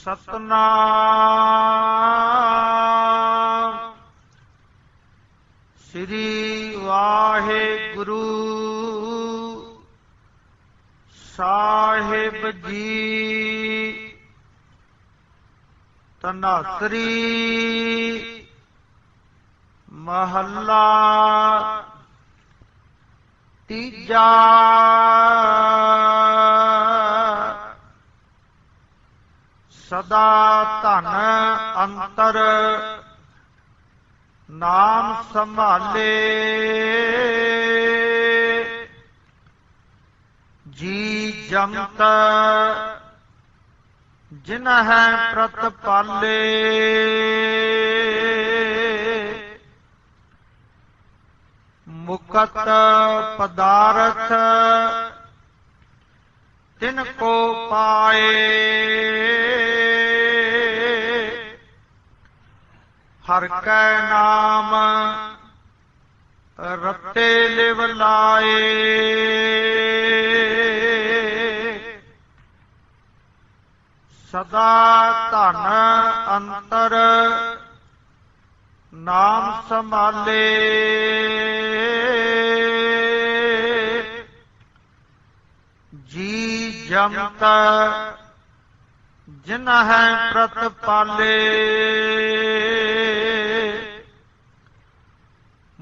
ਸਤਨਾਮ। ਸ੍ਰੀ ਵਾਹਿਗੁਰੂ ਸਾਹਿਬ ਜੀ। ਤਨਾਸਰੀ ਮਹੱਲਾ ਤੀਜਾ ਸਦਾ ਧਨ ਅੰਤਰ ਨਾਮ ਸੰਭਾਲੇ। ਜੀ ਜੰਤ ਜਿਨ ਹੈ ਪ੍ਰਤਪਾਲੇ ਮੁਕਤ ਪਦਾਰਥ ਤਿਨ ਕੋ ਪਾਏ। ਹਰ ਕੈ ਨਾਮ, ਰਤੇ ਲਿਵ ਲਾਏ। ਸਦਾ ਧਨ ਅੰਤਰ ਨਾਮ ਸੰਭਾਲੇ। ਜੀ ਜਮਤ ਜਿਨ ਹੈ ਪ੍ਰਤਪਾਲੇ।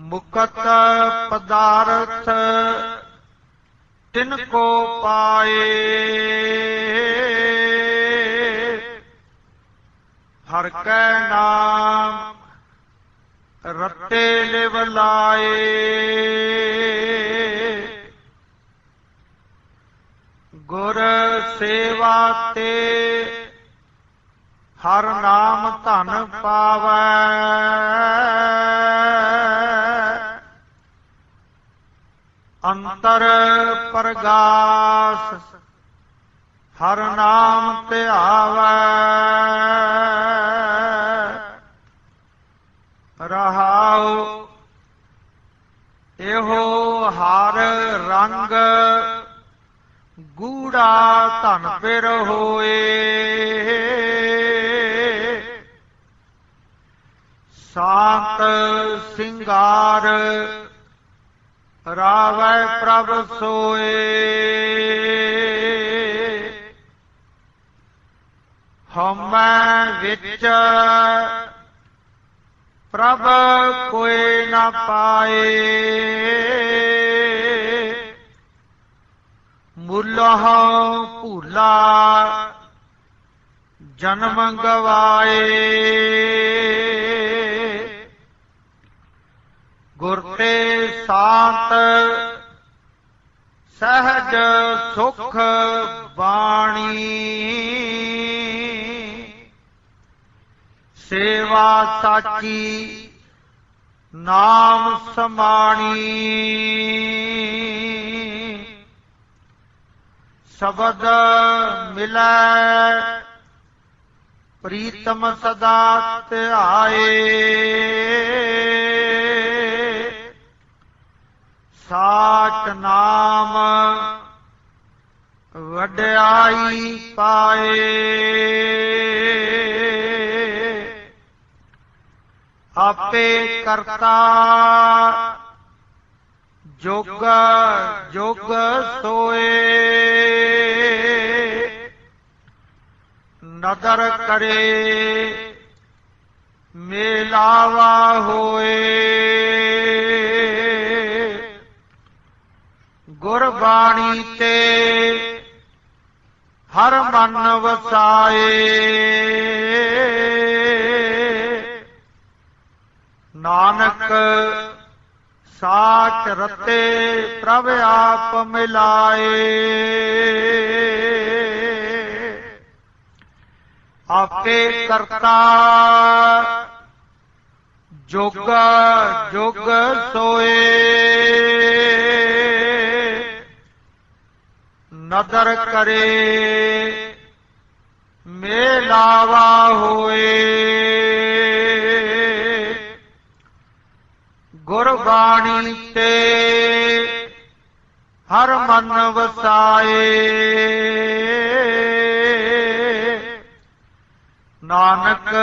ਮੁਕਤ ਪਦਾਰਥ ਤਿਨ ਕੋ ਪਾਏ। ਹਰ ਕੈ ਨਾਮ ਰੱਤੇ ਲਿਵ ਲਾਏ। ਗੁਰ ਸੇਵਾ ਤੇ ਹਰ ਨਾਮ ਧਨ ਪਾਵੈ। ਅੰਤਰ ਪ੍ਰਗਾਸ, ਹਰ ਨਾਮ ਧਿਆਵੈ ਰਹਾਉ, ਇਹੋ ਹਰ ਰੰਗ, ਗੂੜਾ ਧਨ ਪਿਰ ਹੋਏ। ਸਾਤ, ਸਿੰਗਾਰ ਰਾਵੈ ਪ੍ਰਭ ਸੋਏ। ਹਮੈ ਵਿੱਚ ਪ੍ਰਭ ਕੋਈ ਨਾ ਪਾਏ। ਮੁੱਲਹ ਭੂਲਾ ਜਨਮ ਗਵਾਏ ਗੁਰ ਤੇ ਸ਼ਾਂਤ ਸਹਜ ਸੁਖ ਬਾਣੀ। ਸੇਵਾ ਸਾਚੀ ਨਾਮ ਸਮਾਣੀ। ਸ਼ਬਦ ਮਿਲੈ ਪ੍ਰੀਤਮ ਸਦਾ ਧਿਆਏ ਸਾਚ ਨਾਮ ਵਡਿਆਈ ਪਾਏ। ਆਪੇ ਕਰਤਾ ਜੋਗ ਜੋਗ ਸੋਏ। ਨਦਰ ਕਰੇ ਮੇਲਾਵਾ ਹੋਏ। ਗੁਰਬਾਣੀ ਤੇ ਹਰ ਮਨ ਵਸਾਏ। ਨਾਨਕ ਸਾਚ ਰਤੇ ਪ੍ਰਭ ਆਪ ਮਿਲਾਏ। ਆਪੇ ਕਰਤਾ ਜੋਗ ਜੋਗ ਸੋਏ। ਨਦਰ ਕਰੇ। ਮੇਲਾਵਾ ਹੋਏ। ਗੁਰਬਾਣੀ ਤੇ ਹਰ ਮਨ ਵਸਾਏ। ਨਾਨਕ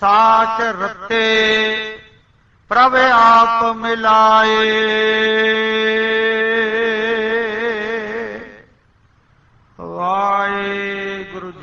ਸਾਚ ਰਤੇ ਪ੍ਰਭ ਆਪ ਮਿਲਾਏ।